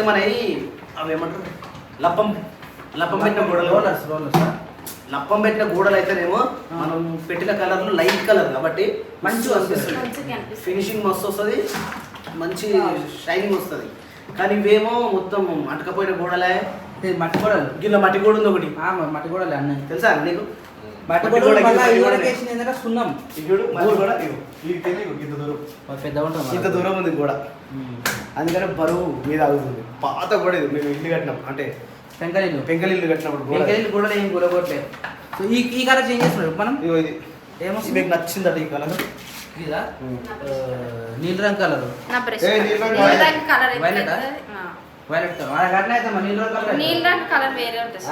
అయితే మన అవి ఏమంటారు లప్పం లప్పం పెట్టిన గోడలు రోలర్స్ రోలర్స్ లప్పం పెట్టిన గోడలు అయితేనేమో మనం పెట్టిన కలర్లు లైట్ కలర్ కాబట్టి మంచిగా అనిపిస్తుంది. ఫినిషింగ్ మస్తు వస్తుంది మంచి షైనింగ్ వస్తుంది. కానీ ఇవేమో మొత్తం అటకపోయిన గోడలే మట్టి గోడలు. గిల్ల మట్టి గోడ ఉంది ఒకటి. ఆ, మట్టి గోడలు అన్నీ. తెలుసా నీకు? మట్టి గోడ, సున్నం ఇంత దూరం మరి పెద్ద ఉంటుంది ఇంత దూరం ఉంది గోడ. అందుకని బరువు మీద ఆగుతుంది. పాత గోడ ఇది మేము ఇల్లు కట్టినాం. అంటే పెంకలిల్లు. పెంకలి ఇల్లు కట్టినప్పుడు గోడ. పెంకలిల్లు గోడలు ఏం కూరగొట్టలేదు సో ఈ ఈ కలర్ చేంజ్ చేస్తున్నాడు మనం? ఇది. ఏమొస్తుంది? మీకు నచ్చిందట ఈ కలర్? ఇదా? కలర్. నీలం. రంగు. వైలెట్. మనకి అట్లా అయితే రంగు కలర్ నీల రంగు కలర్ వేరే ఉంటుంది.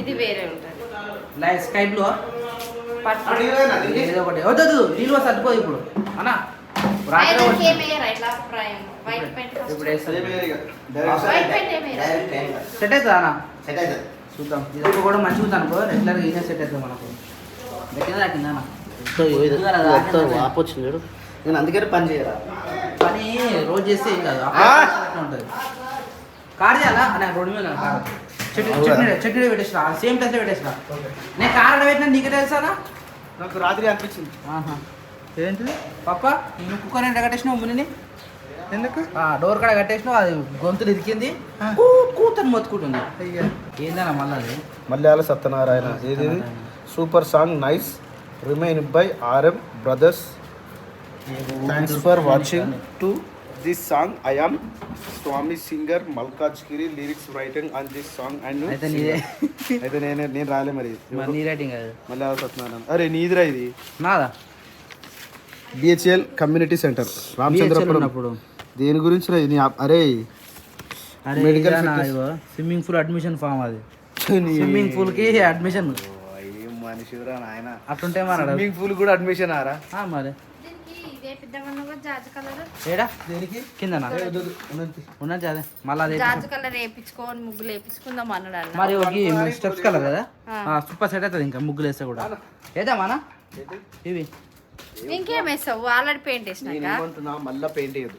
ఇది వేరే ఉంటుంది. లైట్ స్కై బ్లూ ఏదో ఒకటి. వద్దు నీళ్ళు అడ్డుకో ఇప్పుడు. అన్నా. సెట్ అవుతుందా అన్న? సెట్ అవుతుంది చూద్దాం. ఇది కూడా మంచిగా ఉంది అనుకో రెగ్యులర్గా ఈజీగా సెట్ అవుతుంది మనకు. గట్టిగా అన్న? ఆపొచ్చింది చూడు. నేను అందుకని పని చేయరా? పని రోజు చేస్తే ఏం కాదు? ఉంటుంది. కార్ చేయాలా? రోడ్డు మీద కార్ చెట్టు చట్నీ చట్నీ పెట్టేసిన. సేమ్ ప్లేస్లో పెట్టేసిన. నేను కార్ పెట్టినా నీకు తెలుసానా నాకు రాత్రి అనిపించింది. ఏంటిది? పప్ప నువ్వు కుక్కర్ ఎంత కట్టేసినావు మునిని? ఎందుకు? డోర్ కాడ కట్టేసినావు అది గొంతులు ఇరికింది కూ కూతని మొత్తుకుంటుంది. ఏందన్నా మళ్ళీ అది సత్యనారాయణ ఇది? Super song nice. Remain by RM brothers. Thanks for watching to this song I am Swamy singer Malkajgiri lyrics writing on this song and అయితే నేను నేను రాలే మరి. నీ రేటింగ్ మలయాళ సత్యనారాయణ. అరే నీదిరా ఇది. నాదా? బిహెచ్ఎల్ కమ్యూనిటీ సెంటర్ రామచంద్రపురం ఉన్నప్పుడు. దేని గురించి రా ఇది నీ- అరే అరే Medical ఇదేనా fitness. ఇగో స్విమ్మింగ్ పూల్ అడ్మిషన్ ఫామ్ అది. స్విమ్మింగ్ పూల్కి అడ్మిషన్ ఏం మనిషిరా నాయన. అట్లుంటే మన స్విమ్మింగ్ పూల్ కూడా అడ్మిషన్ ఆరా? మరి. దీనికి ఇదే పెద్దగా జాజు కలర్. ఏడా? దేనికి? కిందనా? ఉన్నది. అదే. మళ్ళీ అదే జాజు కలర్ వేయించుకొని ముగ్గులు వేయించుకుందాం అన్నాడు అన్న. మరి ఒక స్టెప్స్ కలర్ కదా? ఆ. సూపర్ సెట్ అవుతుంది ఇంకా ముగ్గులు వేస్తే కూడా. ఏదామానా ఇవి. ఇంకేం వేస్తావు ఆల్రెడీ పెయింట్ వేసినాక? ఏమంటున్నా మళ్ళీ పెయింట్ వేయదు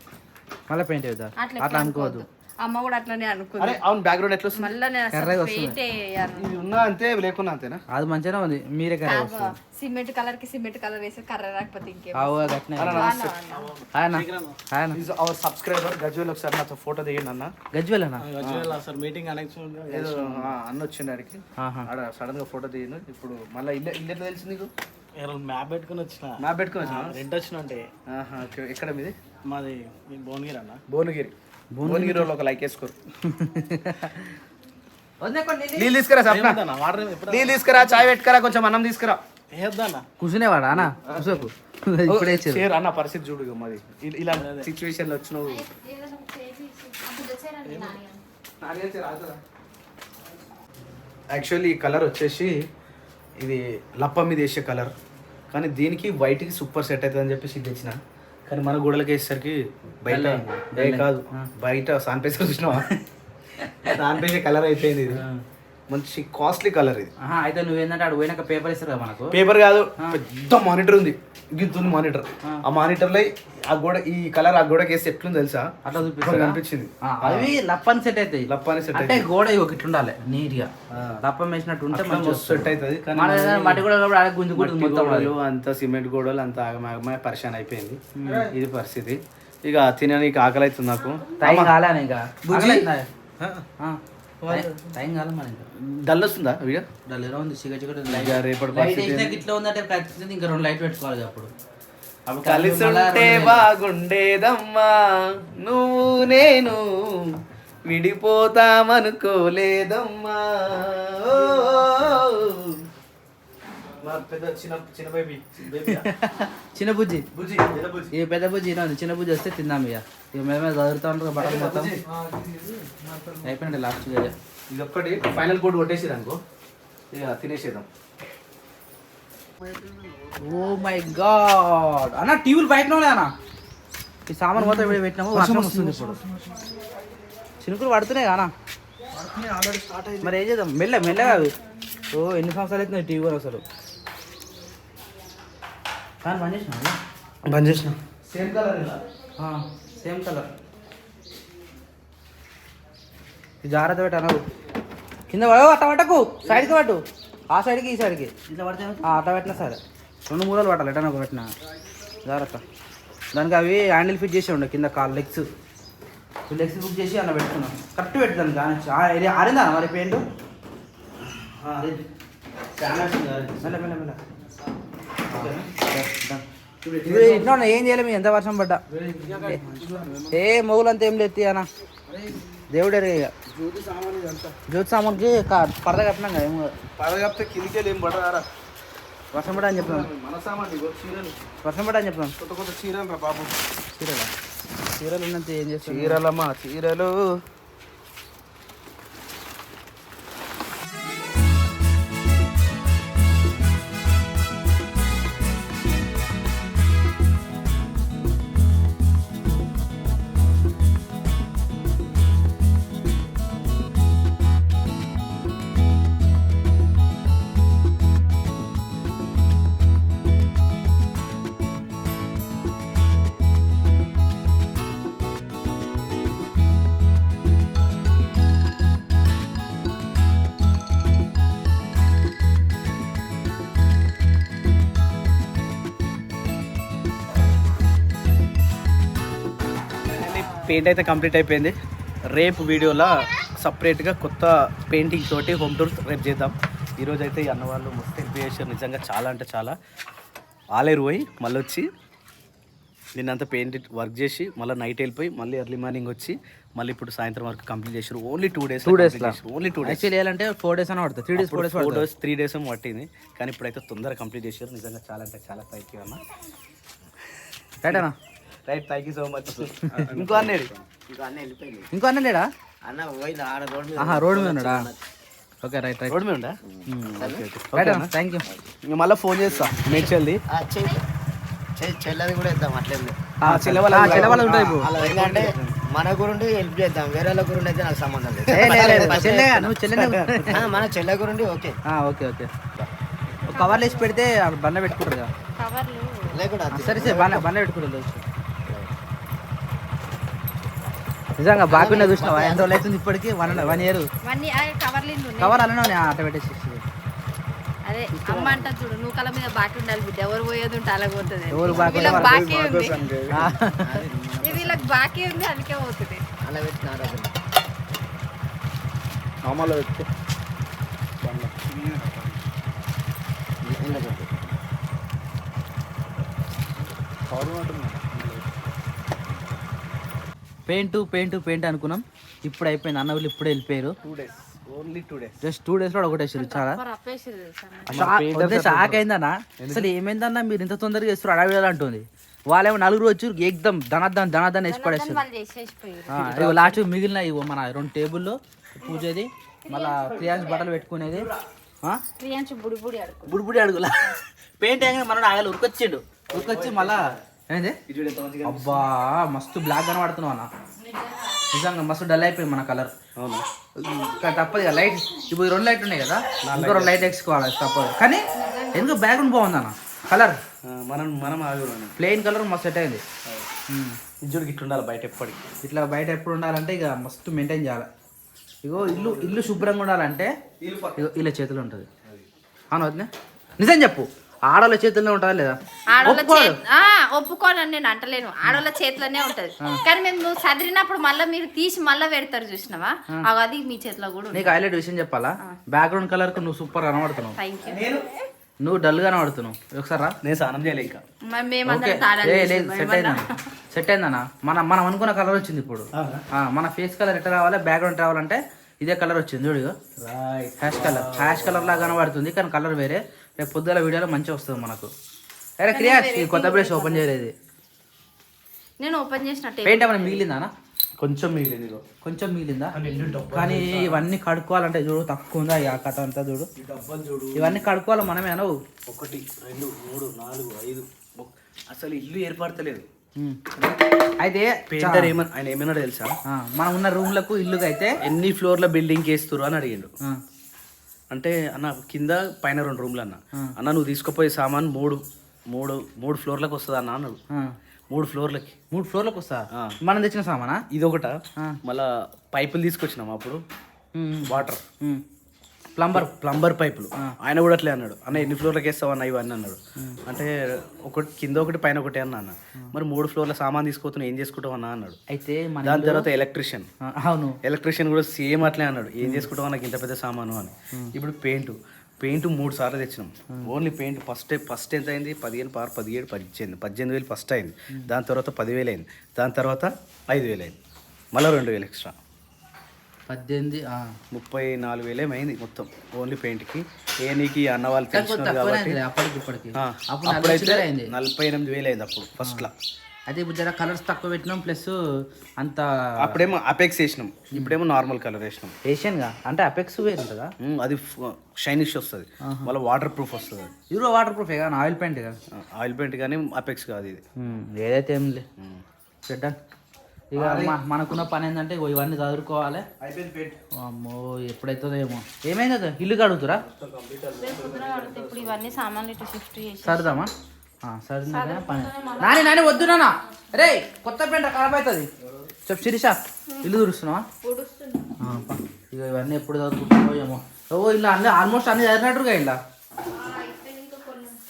మళ్ళీ పెయింట్ అవుతా అట్లా అనుకోవద్దు. అమ్మ కూడా అట్లనే అరే అనుకుంది అవును బ్యాక్గ్రౌండ్ ఎట్లా వస్తుంది? మళ్ళీ నేను కర్రగా వస్తుంది. పెయింట్ వేయాలి. ఇది ఉన్నా అంతే లేకున్నా అంతేనా? అది మంచిగానే ఉంది. మీరే కర్ర వస్తుంది. సిమెంట్ కలర్కి సిమెంట్ కలర్ వేసి కర్ర రాకపోతే ఇంకేం అవు అన్న, అన్న. ఈజ్ అవర్ సబ్స్క్రైబర్ గజ్వేల్ ఒకసారి నాతో ఫోటో దిగండి అన్న. గజ్వేల్ అన్న? సార్ మీటింగ్ ఏదో ఆ, అన్న వచ్చిండు ఆడికి. ఆహా. ఆడ సడన్గా ఫోటో దిగాను ఇప్పుడు మళ్ళీ ఇల్లు ఇల్లు ఎట్లా తెలిసింది నీకు? మ్యాప్ పెట్టుకుని వచ్చిన. మ్యాప్ పెట్టుకుని వచ్చినా? రెంట్ వచ్చిన అంటే. ఆహా, ఓకే. ఎక్కడ మీది? మాది భువనగిరి అన్న. భువనగిరి. భువనగిరి వాళ్ళు ఒక లైక్ వేసుకోరు. నీళ్ళు. తీసుకురా సప్న. నీళ్ళు తీసుకురా చాయ్ పెట్టుకురా కొంచెం అన్నం తీసుకురా. కూర్చునేవాడా అన్న? కూర్చోకు. ఇప్పుడే షేర్ అన్న పరిస్థితి చూడు మాది. ఇలా సిచ్యువేషన్లో వచ్చినావు. యాక్చువల్లీ ఈ కలర్ వచ్చేసి ఇది లప్ప మీద వేసే కలర్. కానీ దీనికి వైట్కి సూపర్ సెట్ అవుతుంది అని చెప్పేసి ఇది తెచ్చిన. కానీ మన గోడలకి వేసేసరికి బయట కాదు బయట సాన్పేసర్ చూసినావా? సాన్పేసే కలర్ అయిపోయింది ఇది. మంచి కాస్ట్లీ కలర్ ఇది. అయితే నువ్వేందంటే అక్కడ పోయినాక పేపర్ ఇస్తారు కదా మనకు? పేపర్ కాదు పెద్ద మానిటర్ ఉంది. గిద్దుంది మానిటర్ ఆ. మానిటర్లో ఆ గోడ ఈ కలర్ ఆ గోడకి వేస్తే ఎట్లుంది తెలుసా? అట్లా ఇప్పుడు చూపిస్తారు కనిపించింది అవి లప్పని సెట్ అవుతాయి. లప్పని సెట్ అంటే గోడ ఒకటి ఉండాలి నీట్గా లప్పం వేసినట్టు ఉంటే సెట్ అవుతుంది మట్టి కూడా గుంజుకుంటుంది మట్టి మొత్తం గోడలు అంత సిమెంట్ గోడలు అంత ఆగమాగమే పరిశాన్ అయిపోయింది. ఇది పరిస్థితి. ఇక తినడానికి ఆకలి అవుతుంది నాకు టైం కాలే ఇంకా? బుజ్జి? ఆ, టైం- టైం కాలే మన డల్ వస్తుందా వీడియో? డల్ ఎలా ఉంది? సిగ చిగట రేపటి లైట్? ఇట్లా ఉందంటే ఖచ్చితంగా ఇంకా రెండు లైట్ పెట్టుకోవాలి అప్పుడు. అప్పుడు కలిసి ఉంటే. బాగుండేదమ్మా. నువ్వు నేను విడిపోతామనుకోలేదమ్మా. పెద్ద చిన్న చిన్న బేబీ బేబీ చిన్న బుజ్జి. బుజ్జి పెద్ద బుజ్జి. ఈ పెద్ద బుజ్జి ఇలా ఉంది చిన్న బుజ్జి వస్తే తిందాం ఇక. ఇక మీద చదువుతూ ఉంటారు బట్టలు మొత్తం. అయిపోయినట్టు లాస్ట్ ఇది ఒక్కటి ఫైనల్ కోడ్ కొట్టేసిరు అనుకో. ఇక తినేసేద్దాం. Oh my God. అన్న టీవీలు బయట అన్న. ఈ సామాన్ మొత్తం ఇక్కడ పెట్టినాము వర్షం వస్తుంది ఇప్పుడు. చినుకులు పడుతున్నాయి అన్న. మరి ఏం చేద్దాం? మెల్ల మెల్లగా అవి. ఓ ఎన్ని సంవత్సరాలు అవుతుంది టీవీ కూడా అసలు కానీ బంద్ చేసిన బంద్ చేసిన. సేమ్ కలర్ ఇలా సేమ్ కలర్ జాగ్రత్త పెట్టు అనవు కింద పడవు అట్ట పట్టకు. సైడ్కి పట్టు. ఆ సైడ్కి ఈ సైడ్కి. ఇట్లా పడితే ఆ, అట్ట పెట్టినా సరే. రెండు మూలలు పట్టాలి ఎటన్నా ఒక పెట్టినా. జాగ్రత్త. దానికి అవి హ్యాండిల్ ఫిట్ చేసి ఉండే కింద కాల్ లెగ్స్. లెగ్స్ బుక్ చేసి అలా పెట్టుకున్నాం. కరెక్ట్ దానికి కానీ ఇది ఆరిందా మరి పెయింట్? మెల్ల మెల్ల మెల్ల. ఇది ఇంట్లో ఏం చేయలేము ఎంత వర్షం పడ్డా? ఏ మొగులంతా ఏం లేదు అన్న దేవుడే ఇక. జ్యోతి సామాన్కి పరద కట్టినాం కదా ఏం కాదు. పడగప్తే కిందికి ఏం పడరారా వర్షం పడా అని చీరలు. వర్షం పడా అని చెప్పాను కొత్త కొత్త చీరలు రా బాబు. చీరలా? చీరలు ఉన్నంత ఏం చేస్తాను చీరలమ్మా చీరలు. పెయింట్ అయితే కంప్లీట్ అయిపోయింది. రేపు వీడియోలో సపరేట్గా కొత్త పెయింటింగ్ తోటి హోమ్ టూర్ రేపు చేద్దాం. ఈరోజు అయితే ఈ అన్న వాళ్ళు మస్తు హెల్ప్ చేశారు నిజంగా చాలా అంటే చాలా. ఆలేరు పోయి మళ్ళీ వచ్చి నిన్నంతా పెయింట్ వర్క్ చేసి మళ్ళీ నైట్ వెళ్ళిపోయి మళ్ళీ ఎర్లీ మార్నింగ్ వచ్చి మళ్ళీ ఇప్పుడు సాయంత్రం వరకు కంప్లీట్ చేశారు ఓన్లీ టూ డేస్ days లా? ఓన్లీ టూ డేస్ వేయాలంటే ఫోర్ డేస్ అని పడుతుంది. Three days four days four days three days పట్టింది. కానీ ఇప్పుడైతే తొందరగా కంప్లీట్ చేశారు నిజంగా చాలా అంటే చాలా థ్యాంక్ యూ అన్న. రైట్ అన్న right thank you so much ఇంకో అన్నేది ఇంకా అన్నీ వెళ్ళిపోయింది. ఇంకో అన్న లేడా? అన్న పోయింది ఆడ రోడ్ మీద ఆహా రోడ్ మీద ఉన్నాడా? ఓకే రైట్ రైట్ రోడ్ మీద ఉందా రైట్ అన్న థ్యాంక్ యూ ఇంకా మళ్ళీ ఫోన్ చేస్తా మేడ్చల్ది. చెల్లది కూడా ఇద్దాం అట్లేం లేదు. చెల్లె చెల్లెవాళ్ళ ఉంటాయి ఏంటంటే మన గురుండి హెల్ప్ చేద్దాం వేరే వాళ్ళ గురుండి అయితే నాకు సంబంధం లేదు. మన చెల్లె గురుండి ఓకే. ఆ, ఓకే ఓకే. కవర్లు వేసి పెడితే బండ పెట్టుకుంటారు కదా. కవర్లు లేకుండా ఆ, సరే సరే బండ బండ పెట్టుకుంటారు తెలుసు. నిజంగా బాగున్నా చూసినావా? ఎంత రోజులు అవుతుంది ఇప్పటికి వన్ వన్ ఇయర్ కవర్ అలానే అట్ట పెట్టేసి అదే అమ్మ అంట చూడు నూకల మీద బాకీ ఉండాలి బిడ్డ. ఎవరు పోయేది ఉంటే అలాగ పోతుంది. ఎవరు బాకీ ఉంటే వీళ్ళకి వాళ్ళు బాకీ ఉంది. వీళ్ళకి బాకీ ఉంది అందుకే పోతుంది. అలా పెట్టినారు మామూలు పెట్టుకో పెయింట్ పెయింట్ పెయింట్ అనుకున్నాం. ఇప్పుడు అయిపోయింది. అన్న వాళ్ళు ఇప్పుడే వెళ్ళిపోయారు. Two days only two days just two డేస్లో ఒకటేసారు చాలా. షాక్ వద్దే షాక్ అయిందన్న. అసలు ఏమైందన్నా? మీరు ఇంత తొందరగా వేస్తారు అడవిలో అంటుంది. వాళ్ళేమో నలుగురు వచ్చి ఏకదం ధనద్దన్ ధనద్దన్ వేసి పడేస్తారు. లాస్ట్ మిగిలిన ఇగో మన రెండు టేబుల్లో పూజది మళ్ళా క్రియాన్స్ బట్టలు పెట్టుకునేది ఆ? ప్రియాంశు బుడి బుడి అడుగు. బుడి బుడి అడుగులా. పెయింట్ అయ్యాక మన ఆగలి ఉరికొచ్చిండు. ఉరికొచ్చి మళ్ళా ఏంది? అబ్బా మస్తు బ్లాక్ కనబడుతున్నావు అన్న. నిజంగా మస్తు డల్ అయిపోయింది మన కలర్ అవునా? కానీ తప్పదు ఇక లైట్ ఇప్పుడు రెండు లైట్ ఉన్నాయి కదా ఇంకో రెండు లైట్ వేసుకోవాలి తప్పదు. కానీ ఎందుకు బ్యాక్గ్రౌండ్ బాగుంది అన్న? కలర్ మనం మనం ప్లెయిన్ కలర్ మస్తు సెట్ అయింది. ఇజ్జుడికి ఇట్లా ఉండాలి బయట ఎప్పటికి. ఇట్లా బయట ఎప్పుడు ఉండాలంటే ఇక మస్తు మెయింటైన్ చేయాలి. ఇగో ఇల్లు ఇల్లు శుభ్రంగా ఉండాలంటే ఇగో ఇలా చేతిలో ఉంటుంది. అవును? నిజం చెప్పు. ఆడవాళ్ళ చేతుల్లో ఉంటుందా లేదా? ఆడోళ్ళ ఒప్పుకోడు. చేతి ఆ, ఒప్పుకోనని నేను అంటలేను. ఆడోళ్ళ చేతిలోనే ఉంటది. కానీ మేము నువ్వు చదివినప్పుడు మళ్ళీ మీరు తీసి మళ్ళీ పెడతారు చూసినావా? అది మీ చేతిలో కూడా నీకు హైలైట్ విషయం చెప్పాలా? బ్యాక్గ్రౌండ్ కలర్కు నువ్వు సూపర్ కనబడుతున్నావు. నువ్వు డల్ కనబడుతున్నావు. ఒకసారి రా. నేను స్నానం చేయలే ఇంకా. సెట్ అయిందన్న. సెట్ అయిందన్న. మన మనం అనుకున్న కలర్ వచ్చింది ఇప్పుడు. ఆ, మన ఫేస్ కలర్ ఎట్లా రావాలి? బ్యాక్గ్రౌండ్ రావాలంటే ఇదే కలర్ వచ్చింది చూడు హ్యాష్ కలర్ హ్యాష్ కలర్ లాగా కనబడుతుంది కానీ కలర్ వేరే. రేపు పొద్దుల వీడియోలో మంచిగా వస్తుంది మనకు. అరే క్రియాస్ ఈ కొత్త బ్రష్ ఓపెన్ చేయలేదు. నేను ఓపెన్ చేసినట్టే పెయింట్ ఏమైనా మిగిలిందా కొంచెం మిగిలింది ఇగో కొంచెం మిగిలిందా? కానీ ఇవన్నీ కడుక్కోవాలంటే చూడు తక్కువ ఉందా ఈ ఆ కథ అంతా చూడు. ఈ డబ్బాలు చూడు. ఇవన్నీ కడుక్కోవాలి మనమే అనవు ఒకటి రెండు మూడు నాలుగు ఐదు. అసలు ఇల్లు ఏర్పడతలేదు. అయితే పెయింటర్ ఏమన్నా ఆయన ఏమన్నాడు తెలుసా? ఆ, మనం ఉన్న రూమ్లకు ఇల్లుగా అయితే ఎన్ని ఫ్లోర్ల బిల్డింగ్ వేస్తురు అని అడిగిండు. అంటే అన్న కింద పైన రెండు రూమ్లు అన్న. అన్న నువ్వు తీసుకుపోయే సామాన్ మూడు మూడు మూడు ఫ్లోర్లకు వస్తుంది అన్న ఆ, మూడు ఫ్లోర్లకి. మూడు ఫ్లోర్లకు వస్తా. మనం తెచ్చిన సామానా? ఇది ఒకట. మళ్ళా పైపులు తీసుకొచ్చినాం అప్పుడు. వాటర్. ప్లంబర్. ప్లంబర్ పైపులు. ఆయన కూడా అట్లే అన్నాడు. అన్న ఎన్ని ఫ్లోర్లకు వేస్తావు అన్న ఇవన్నీ అన్నాడు. అంటే ఒకటి కింద ఒకటి పైన ఒకటి అన్న అన్న. మరి మూడు ఫ్లోర్ల సామాన్ తీసుకుపోతున్నా ఏం చేసుకుంటావు అన్న అన్నాడు. అయితే దాని తర్వాత ఎలక్ట్రిషియన్. అవును. ఎలక్ట్రిషియన్ కూడా సేమ్ అట్లే అన్నాడు. ఏం చేసుకుంటావు నాకు ఇంత పెద్ద సామాను అని. ఇప్పుడు పెయింట్. పెయింట్ మూడు సార్లు తెచ్చినాం. ఓన్లీ పెయింట్ ఫస్ట్ ఫస్ట్ ఎంత అయింది పదిహేను పారు పదిహేడు పద్దెనిమిది పద్దెనిమిది వేలు ఫస్ట్ అయింది. దాని తర్వాత పదివేలు అయింది. దాని తర్వాత ఐదు వేలు అయింది. మళ్ళీ రెండు వేలు ఎక్స్ట్రా. పద్దెనిమిది ఆ. ముప్పై నాలుగు వేలు ఏమైంది మొత్తం ఓన్లీ పెయింట్కి ఏ నీకు అన్న వాళ్ళు కాబట్టి. అప్పటికి ఇప్పటికి. అప్పుడైతే నలభై ఎనిమిది వేలు అయింది అప్పుడు ఫస్ట్లో. అయితే ఇప్పుడు జర కలర్స్ తక్కువ పెట్టినాం ప్లస్ అంత అప్పుడేమో అపెక్స్ వేసినాం ఇప్పుడేమో నార్మల్ కలర్ వేసినాం. ఏషియన్గా అంటే అపెక్స్ వేరు ఉమ్, అది షైనిష్ వస్తుంది మళ్ళీ వాటర్ ప్రూఫ్ వస్తుంది ఇది వాటర్ ప్రూఫ్ కానీ ఆయిల్ పెయింట్ కదా? ఆయిల్ పెయింట్ కానీ అపెక్స్ కాదు ఇది. ఏదైతే ఏం లే. ఉమ్. చెడ్డా ఇక మనకున్న పని ఏంటంటే ఇవన్నీ చదువుకోవాలి. అమ్మో ఎప్పుడైతుందో ఏమో ఏమైంది ఇల్లు కడుగుతురా? ఇప్పుడు ఇవన్నీ సామాన్లు ఇటు షిఫ్ట్ చేసి సరదామా సరదా పని. నాని నాని వద్దు నాన్న. రే కొత్త పెంట అవుతుంది చెప్పు శిరీష ఇల్లు తుడుస్తున్నావా. ఇక ఇవన్నీ ఎప్పుడు చదువుకుంటామో ఏమో. ఓ ఇలా అన్ని ఆల్మోస్ట్ అన్ని చదివినట్టుగా ఇలా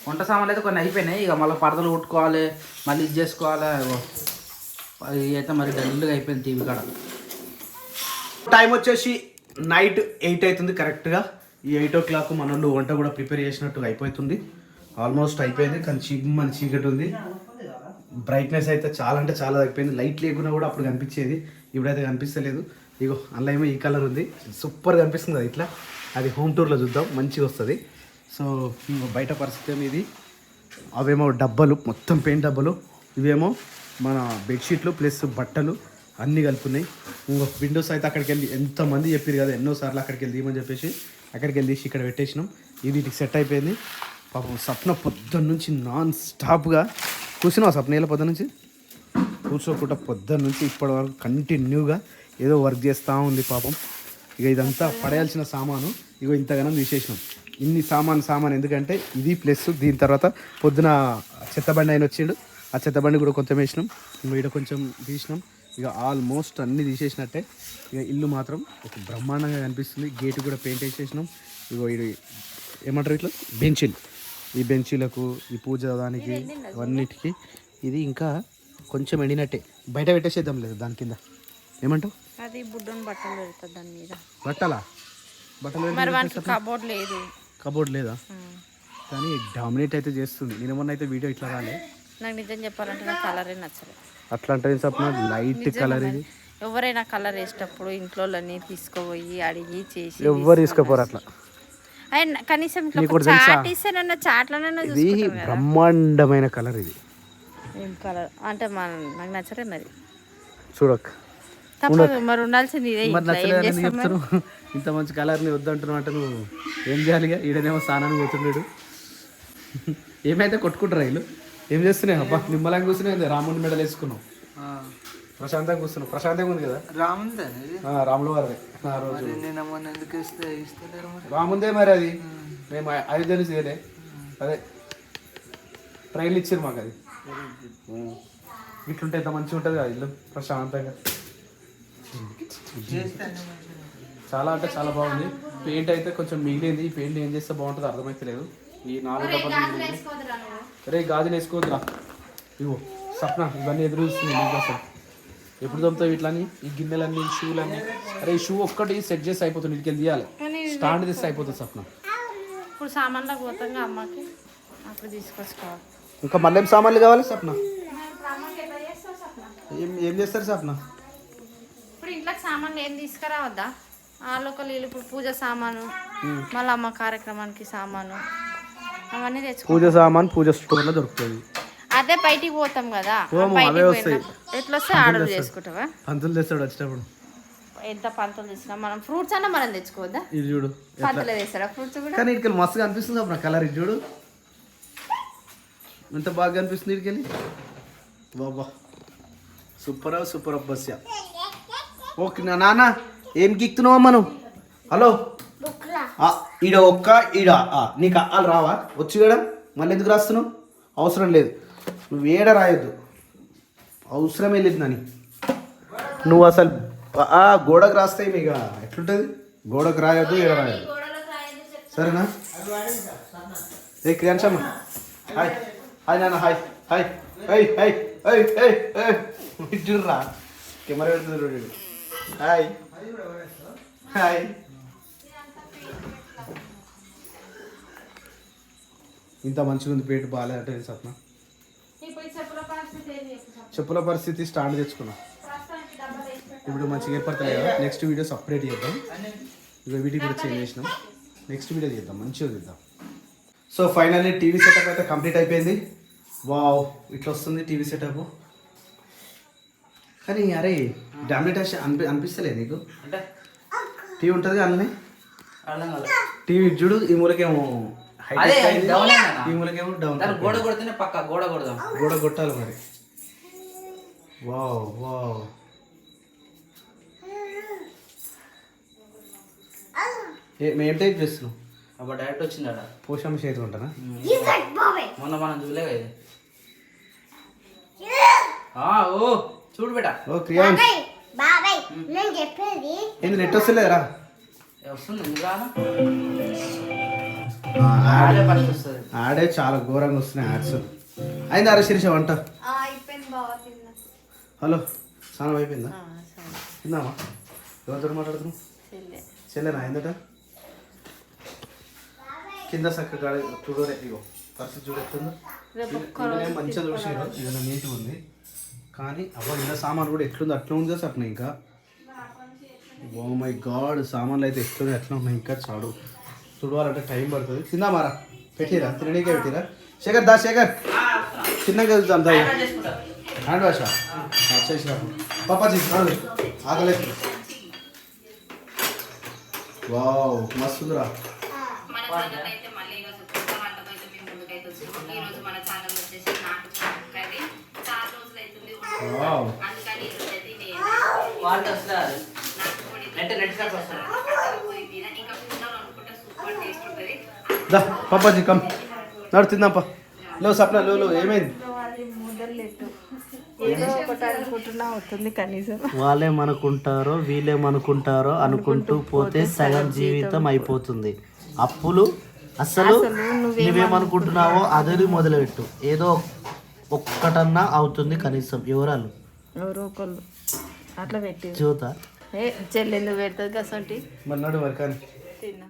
వంట సామాన్లు అయితే కొన్ని అయిపోయినాయి. ఇక మళ్ళీ పరదలు కొట్టుకోవాలి మళ్ళీ ఇది చేసుకోవాలి అయితే మరి డల్గా అయిపోయింది టీవీ కాడ. టైం వచ్చేసి నైట్ ఎయిట్ అవుతుంది కరెక్ట్గా ఈ ఎయిట్ ఓ క్లాక్ మన వంట కూడా ప్రిపేర్ చేసినట్టు అయిపోతుంది. ఆల్మోస్ట్ అయిపోయింది కానీ చీకటి చీకటి ఉంది. బ్రైట్నెస్ అయితే చాలా అంటే చాలా తగ్గిపోయింది లైట్ లేకున్నా కూడా అప్పుడు కనిపించేది. ఇప్పుడైతే కనిపిస్తలేదు. ఇగో అందులో ఏమో ఈ కలర్ ఉంది. సూపర్ కనిపిస్తుంది అది ఇట్లా. అది హోమ్ టూర్లో చూద్దాం. మంచిగా వస్తుంది. సో బయట పరిస్థితి ఏమో ఇది. అవేమో డబ్బాలు మొత్తం పెయింట్ డబ్బాలు. ఇవేమో మన బెడ్షీట్లు ప్లస్ బట్టలు అన్నీ కలుపున్నాయి. ఇంకో విండోస్ అయితే అక్కడికి వెళ్ళి ఎంతమంది చెప్పారు కదా ఎన్నోసార్లు అక్కడికి వెళ్ళి తీయమని చెప్పేసి అక్కడికి వెళ్ళి తీసి ఇక్కడ పెట్టేసినాం. ఇది వీటికి సెట్ అయిపోయింది. పాపం సప్న పొద్దున్న నుంచి నాన్ స్టాప్గా కూర్చున్నావు సప్న పొద్దున్న నుంచి? కూర్చోకుండా పొద్దున్న నుంచి ఇప్పటి వరకు కంటిన్యూగా ఏదో వర్క్ చేస్తూ ఉంది పాపం. ఇక ఇదంతా పడేయాల్సిన సామాను ఇగో ఇంతగానం తీసేసినాం. ఇన్ని సామాన్ సామాన్ ఎందుకంటే ఇది ప్లస్ దీని తర్వాత పొద్దున చెత్తబండి ఆయన వచ్చిండు. ఆ చెత్తబండి కూడా కొంచెం వేసినాం. ఇంకో ఇక్కడ కొంచెం తీసినాం. ఇక ఆల్మోస్ట్ అన్నీ తీసేసినట్టే. ఇక ఇల్లు మాత్రం ఒక బ్రహ్మాండంగా కనిపిస్తుంది. గేట్ కూడా పెయింట్ వేసేసినాం. ఇగో ఇది ఏమంటారు ఇట్లా? బెంచీలు. ఈ బెంచీలకు ఈ పూజ దానికి అవన్నిటికీ ఇది ఇంకా కొంచెం ఎండినట్టే. బయట పెట్టేసేద్దాం లేదు దాని కింద. ఏమంటావు? అది బుడ్డని బట్టలు దాని మీద. బట్టలా? బట్టలు కబోర్డ్ లేదు. కబోర్డ్ లేదా? కానీ డామినేట్ అయితే చేస్తుంది. నేను మొన్న అయితే వీడియో ఇట్లా రాలే. నాకు నిజం చెప్పాలంటే నాకు కలరే నచ్చలేదు అట్లా అంటే సప్న లైట్ కలర్ ఇది. ఎవరైనా కలర్ వేసేటప్పుడు ఇంట్లో తీసుకుపోయి అడిగి చేసి ఎవ్వరు తీసుకుపోరు అట్లా. కనీసం? చాట్ ఇస్తేనన్నా చాట్లనన్నా ఇది బ్రహ్మాండమైన కలర్ ఇది. ఏం కలర్ అంటే మన నాకు నచ్చలే మరి. చూడక్. తప్పదు మరి ఉండాల్సింది ఇదే? చెప్తారు ఇంత మంచి కలర్ని వద్దంటున్నావు అంటే నువ్వు ఏం చేయాలి? ఈడనేమో స్నానానికి పోతున్నాడు ఏమైతే కొట్టుకుంటారా వీళ్ళు? ఏం చేస్తున్నాయి అబ్బా? నిమ్మలంగా కూర్చున్నాయి రాముని మెడలు వేసుకున్నావు. ప్రశాంతంగా కూర్చున్నావు. ప్రశాంతంగా ఉంది కదా? రాముందే రాముల వారిదే ఆ రోజు. నేను మొన్న ఎందుకు ఇస్తే ఇస్తలేరు మరి? రాముందే మరి అది. మేము అయోధ్య నుంచి చేయలే. అదే. ట్రైన్లు ఇచ్చారు మాకు అది. ఇట్లుంటే ఎంత మంచిగా ఉంటుంది కదా ఇల్లు? ప్రశాంతంగా. చాలా అంటే చాలా బాగుంది. పెయింట్ అయితే కొంచెం మిగిలింది. ఈ పెయింట్ ఏం చేస్తే బాగుంటుందో అర్థమైతలేదు. ఈ నాలుగు. రే గాజులు వేసుకోవద్దురా ఇగో సప్న ఇవన్నీ ఎదురు చూస్తుంది నీకోసం ఎప్పుడు దొమ్ముతావు ఇట్లని ఈ గిన్నెలన్నీ షూలన్నీ. అరే ఈ షూ ఒక్కటి సెట్ చేసి అయిపోతుంది ఇటుకెళ్ళి తీయాలి. స్టాండ్ తీస్తే అయిపోతుంది సప్న. ఇప్పుడు సామాన్లకు పోతాం అమ్మకి. అప్పుడు తీసుకొచ్చుకోవాలి. ఇంకా మళ్ళీ ఏం సామాన్లు కావాలి సప్న? ఏం ఏం చేస్తారు సప్న? ఇప్పుడు ఇంట్లోకి సామాన్లు ఏం తీసుకురావద్దా? ఆలోకలు వీళ్ళు ఇప్పుడు పూజ సామాను మళ్ళీ అమ్మ కార్యక్రమానికి సామాను. అవన్నీ తెచ్చుకో పూజ సామాన్ పూజ స్టోర్లో దొరుకుతుంది. అదే బయటికి పోతాం కదా. పోము, బయటికి అవే వస్తాయి. పోయినప్పుడు ఎట్లా వస్తే ఆర్డర్ చేసుకుంటావా? పంతులు తెస్తాడు వచ్చేటప్పుడు ఎంత పంతులు తెచ్చినా మనం ఫ్రూట్స్ అన్నా మనం తెచ్చుకోవద్దా? ఇది చూడు పంతులే తెస్తారా ఫ్రూట్స్ కూడా? కానీ ఇటుకెళ్ళి మస్తుగా అనిపిస్తుంది అప్పుడు కలర్ ఇది చూడు. ఎంత బాగా అనిపిస్తుంది ఇటుకెళ్ళి బాబా సూపర్ సూపర్ బస్యా ఓకే నా నాన్న ఏం గిక్తున్నావు మనం హలో? ఈడ ఒక్క ఈడ నీకు అల్లు రావా? వచ్చి వేయడం మళ్ళీ ఎందుకు రాస్తున్నావు? అవసరం లేదు. నువ్వు ఏడ రాయొద్దు. అవసరం లేదు నాని. నువ్వు అసలు గోడకు రాస్తాయి ఇక ఎట్లుంటుంది? గోడకు రాయొద్దు ఏడ రాయొద్దు. సరేనా? ఏ క్రియాంశమ్మ హాయ్. హాయ్ నాన్న hi. Hi. Hi hi hi hi hi చూడరా కెమెరా పెడుతుంది హాయ్. హాయ్. ఇంత మంచిగా ఉంది పేటు బాగాలేదంటే ఈ చెప్పుల పరిస్థితి స్టాండ్ తెచ్చుకున్నా. ఇప్పుడు మంచిగా ఏర్పడతాయి కదా నెక్స్ట్ వీడియో సపరేట్ చేద్దాం. ఇక వీటికి కూడా చేంజ్ చేసినాం. నెక్స్ట్ వీడియో చేద్దాం మంచిగా చేద్దాం. సో ఫైనల్లీ టీవీ సెటప్ అయితే కంప్లీట్ అయిపోయింది. వావ్ ఇట్లా వస్తుంది టీవీ సెటప్. కానీ అరే డామినేట్ అనిపి అనిపిస్తలేదు నీకు? అంటే? టీవీ ఉంటుంది కానీ కాదు టీవీ చూడు ఈ మూలకేమో అదే. డౌన్ అయిందన్న. ఈ మూలకేమో డౌన్ దాని గోడ కొడితేనే పక్క గోడ కొడదాం. గోడ కొట్టాలి మరి. Wow wow. ఏ- టైప్ చేస్తున్నాం? అప్పుడు డైరెక్ట్ వచ్చిందట పోషమ్మ చేతి ఉంటానా మొన్న మనం కదా ఇది. ఆ, ఓ చూడు బేట. ఓ క్రియాన్. బాబాయ్ నేను చెప్పేది ఏంది నెట్ వస్తలేదురా? వస్తుంది ఎందుకు ఆడే ఫస్ట్ వస్తుంది. ఆడే చాలా ఘోరంగా వస్తున్నాయి యాడ్స్. అయింది అరే శిరీష వంట? ఆ, అయిపోయింది బావ తిన్నా. హలో స్నానం అయిపోయిందా? ఆ, సరే. తిందామా ఎవరితో మాట్లాడుతున్నావు? చెల్లె. చెల్లెనా అయిందట కింద చక్కగా చూడరే ఇగో పరిస్థితి రోజు మంచిగా చూసారు ఏదైనా నీట్గా ఉంది. కానీ అబ్బా ఇలా సామాన్ కూడా ఎట్లుంది అట్లా ఉంది సప్న ఇంకా. ఓ మై గాడ్ సామాన్లు అయితే ఎట్లుంది ఎట్లా ఉన్నాయి ఇంకా చాడు తుడవాలంటే టైం పడుతుంది. తిందామారా పెట్టిరా? తినడానికే పెట్టిరా? శేఖర్ దా శేఖర్. చిన్నగా చూద్దాం దా. Hand wash? చేసిరా పాప నడు ఆగలేదు వావ్ మస్తుందిరా. వావ్. అందుకని వస్తారు వస్తారు పొయ్యి మీద ఇంకా తింటాం అనుకుంటే సూపర్ టేస్ట్ ఉంటుంది దా పాపాజీ కమ్. నడు తిందాంపా. లో సప్న లో లో ఏమైంది? అవుతుంది కనీసం. వాళ్ళేమనుకుంటారో వీళ్ళేమనుకుంటారో అనుకుంటూ పోతే సగం జీవితం అయిపోతుంది. అప్పులు అసలు నువ్వేమనుకుంటున్నావో అదే మొదలుపెట్టు. ఏదో ఒక్కటన్నా అవుతుంది కనీసం ఎవరాలు ఎవరో ఒకళ్ళు. అట్లా పెట్టి చూత ఏ చెల్లెందుకు పెడుతుంది కసంటి మరి నడు మరి కానీ. తిన్నా.